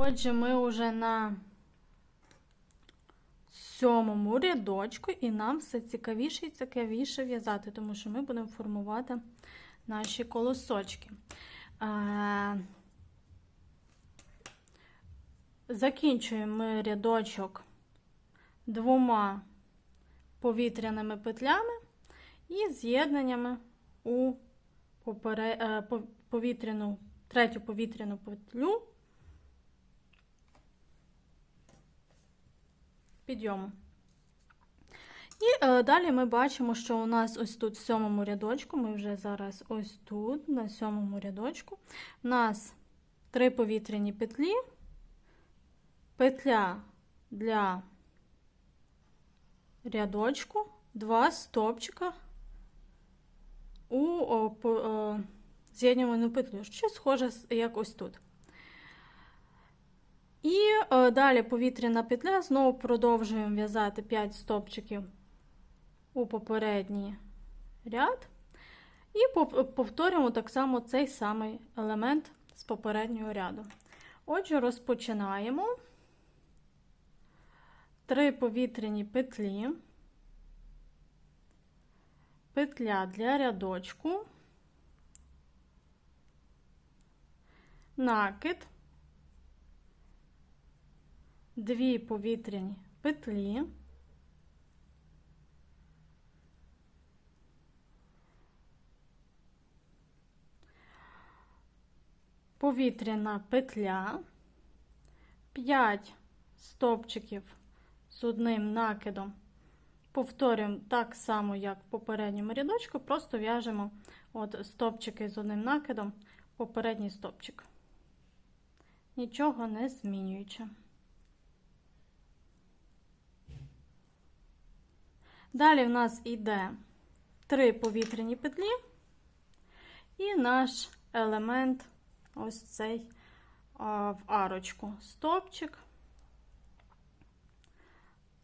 Отже, ми вже на сьомому рядочку, і нам все цікавіше і цікавіше в'язати, тому що ми будемо формувати наші колосочки. Закінчуємо рядочок двома повітряними петлями і з'єднаннями у е, пов- повітряну, третю повітряну петлю підйому. І е, далі ми бачимо, що у нас ось тут в сьомому рядочку, ми вже зараз ось тут, на сьомому рядочку, у нас три повітряні петлі, петля для рядочку, два стопчика у о, з'єднювану петлю, що схоже як ось тут. І е, далі повітряна петля, знову продовжуємо в'язати 5 стопчиків у попередній ряд. І повторюємо так само цей самий елемент з попереднього ряду. Отже, розпочинаємо. Три повітряні петлі, петля для рядочку, накид, дві повітряні петлі, повітряна петля, 5 стовпчиків з одним накидом. Повторюємо так само, як в попередньому рядочку, просто в'яжемо от стовпчики з одним накидом, попередній стовпчик. Нічого не змінюючи. Далі в нас йде три повітряні петлі і наш елемент ось цей в арочку. Стопчик,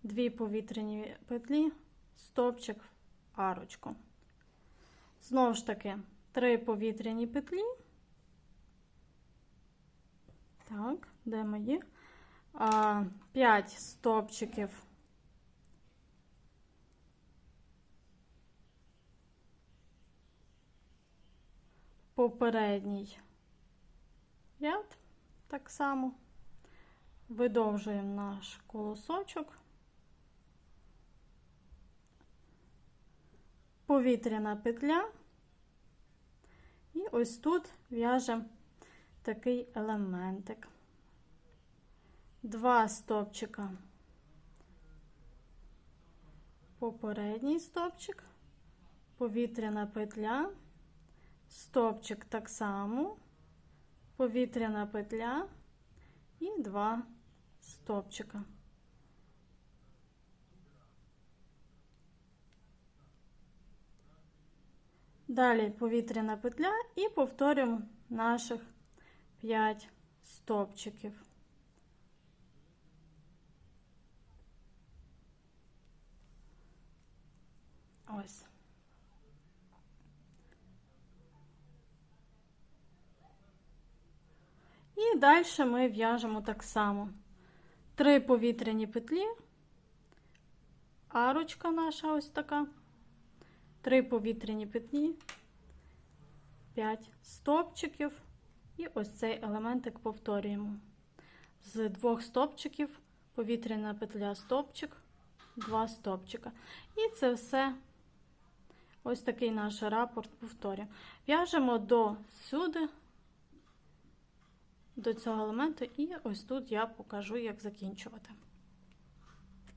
дві повітряні петлі, стопчик в арочку. Знову ж таки, три повітряні петлі. Так, де мої? 5 стопчиків попередній ряд. Так само видовжуємо наш колосочок, повітряна петля, і ось тут в'яжемо такий елементик. Два стопчика, попередній стопчик, повітряна петля, стопчик так само, повітряна петля і два стопчика. Далі повітряна петля і повторюємо наших 5 стопчиків. Ось. І далі ми в'яжемо так само. Три повітряні петлі, арочка наша ось така, три повітряні петлі, 5 стопчиків, і ось цей елементик повторюємо. З двох стопчиків повітряна петля стопчик, два стопчика. І це все ось такий наш рапорт повторюємо. В'яжемо до сюди до цього елементу, і ось тут я покажу, як закінчувати.